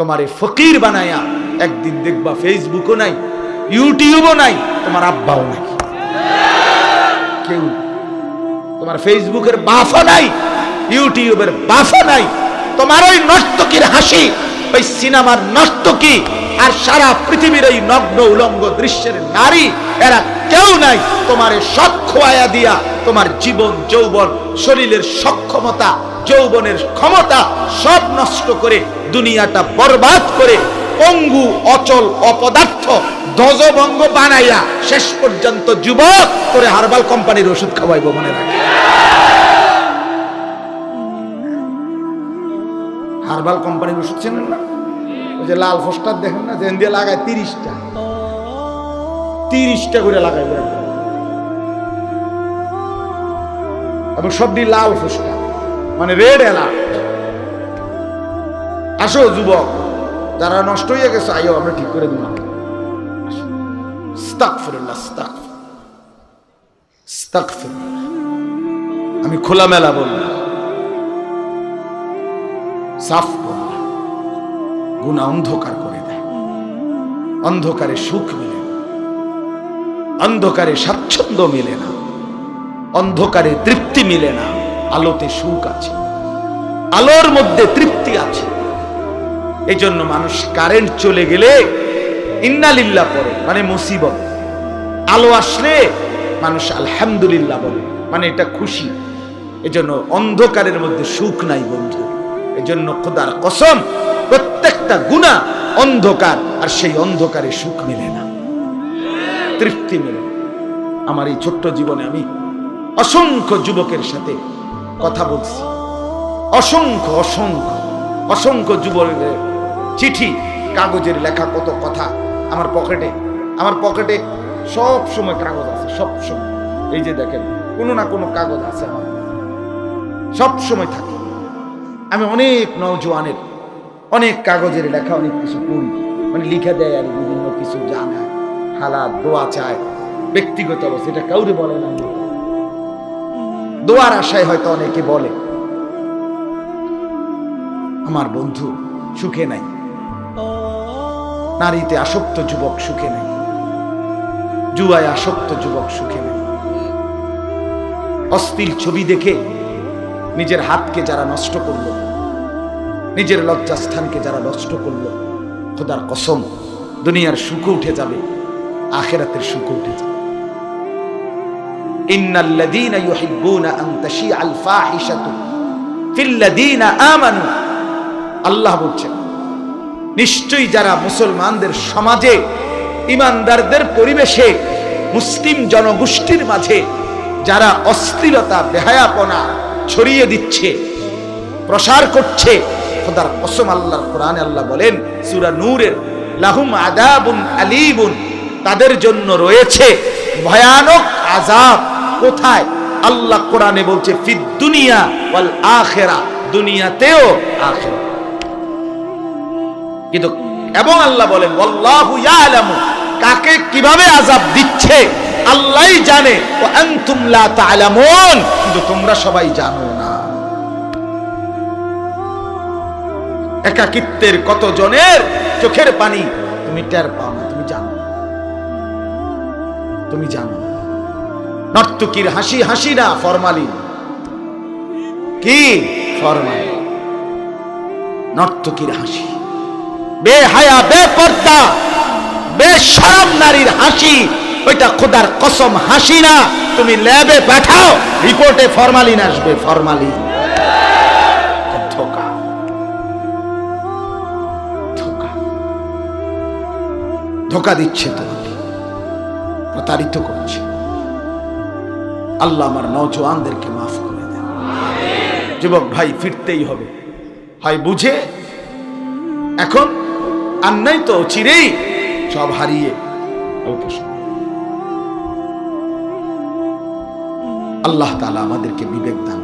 তোমারে ফকির বানায়া একদিন দেখবা ফেসবুকও নাই ইউটিউবও নাই, তোমার আব্বাও নাই। কেউ, তোমার ফেসবুকের বাফা নাই ইউটিউবের বাফা নাই, তোমার ওই নর্তকীর হাসি, ওই সিনেমার নর্তকী আর সারা পৃথিবীর এই নগ্ন উলঙ্গ দৃশ্যের নারী, এরা কেউ নাই। তোমার সব খোয়াইয়া দিয়া তোমার জীবন, যৌবন শরীরের সক্ষমতা, যৌবনের ক্ষমতা সব নষ্ট করে দুনিয়াটা বরবাদ করে পঙ্গু, অচল, অপদার্থ, ধ্বজভঙ্গ বানাইয়া শেষ পর্যন্ত যুবক করে হারবাল কোম্পানির ওষুধ খাওয়াইব মনে রাখে। হারবাল কোম্পানির ওষুধ চেনেন না? ওই যে লাল পোস্টার দেখেন না? যেন দিয়ে লাগায় তিরিশটা। তিরিশটা করে লাগাইবে এবং সবটি লাল পোস্টার মানে রেড অ্যালার্ট আসো যুবক, যারা নষ্ট হয়ে গেছে, আইও, আমরা ঠিক করে দিলাম। আমি খোলামেলা বললাম। সাফ বললাম গুণা অন্ধকার করে দেয়। অন্ধকারে সুখ মিলে অন্ধকারে স্বাচ্ছন্দ্য মেলে না। অন্ধকারে তৃপ্তি মিলে না। আলোতে সুখ আছে। আলোর মধ্যে তৃপ্তি আছে। এই জন্য মানুষ কারেন্ট চলে গেলে ইন্নালিল্লাহ পড়ে মানে মুসিবত। আলো আসলে মানুষ আলহামদুলিল্লাহ বলে মানে এটা খুশি। এজন্য অন্ধকারের মধ্যে সুখ নাই বন্ধু। এজন্য খোদার কসম, প্রত্যেকটা গুণা অন্ধকার, আর সেই অন্ধকারে সুখ মিলে না। তৃপ্তি মেলে আমার এই ছোট্ট জীবনে আমি অসংখ্য যুবকের সাথে কথা বলছি। অসংখ্য অসংখ্য অসংখ্য যুবকের চিঠি, কাগজের লেখা, কত কথা আমার পকেটে আমার পকেটে সব সময় কাগজ আছে, সব সময়। এই যে দেখেন, কোনো না কোনো কাগজ আছে আমার। সব সময় থাকে। আমি অনেক নৌজওয়ানের অনেক কাগজের লেখা, অনেক কিছু পড়ি। মানে লিখে দেয় আর বিভিন্ন কিছু জানায়, হালাত, দোয়া চায়, ব্যক্তিগত অবস্থা, এটা কাউরে বলে না। দোয়ার আশায় হয়তো অনেকে বলে, আমার বন্ধু সুখে নাই। নারীতে আসক্ত যুবক সুখে নেই। জুয়ায় আসক্ত যুবক সুখে নেই। অস্থির ছবি দেখে নিজের হাতকে যারা নষ্ট করল, নিজের লজ্জাস্থানকে যারা নষ্ট করল, খোদার কসম, দুনিয়ার সুখ উঠে যাবে, আখেরাতের সুখ উঠে যাবে। ইন্নাল্লাযীনা ইউহিব্বুনা আন তাশিআল ফাহিশাতু ফিল্লাযীনা আল্লাহ বলছেন, নিশ্চয়ই যারা মুসলমানদের সমাজে, ইমানদারদের পরিবেশে, মুসলিম জনগোষ্ঠীর মাঝে যারা অস্থিরতা বেহায়াপনা ছড়িয়ে দিচ্ছে, প্রসার করছে, খোদার কসম আল্লাহর কোরআনে আল্লাহ বলেন, সূরা নূরের, লাহুম আদাবুন আলিবুন তাদের জন্য রয়েছে ভয়ানক আযাব। কোথায়? আল্লাহ কোরআনে বলছে, ফিদ দুনিয়া ওয়াল আখিরা। দুনিয়াতেও আখিরা। কিন্তু এবং আল্লাহ বলেন, ওয়াল্লাহু ইয়ালামু। কাকে কীভাবে দিচ্ছে? আল্লাহই জানে। ও আনতুম লা তা'লামুন কিন্তু তোমরা সবাই জানো না। একাকিত্বের কত জনের চোখের পানি? তুমি টের পাও না, তুমি জানো তুমি জানো। নর্তকীর হাসি হাসি না ফরমালিন। কি ফরমালিন? নর্তকীর হাসি। বেহায়া, বেপর্দা, বেশরম নারীর হাসি, ওইটা খোদার কসম হাসি না। তুমি ল্যাবে পাঠাও, রিপোর্টে ফরমালিন আসবে, ফরমালিন। ধোকা। ধোকা। ধোকা দিচ্ছে তোমাকে প্রতারিত করছে। আল্লাহ আমার নজওয়ানদেরকে মাফ করে দেন। যুবক ভাই, ফিরতেই হবে। হয় বুঝে? এখন আর নাই তো চিরেই সব হারিয়ে আল্লাহ তালা আমাদেরকে বিবেক দান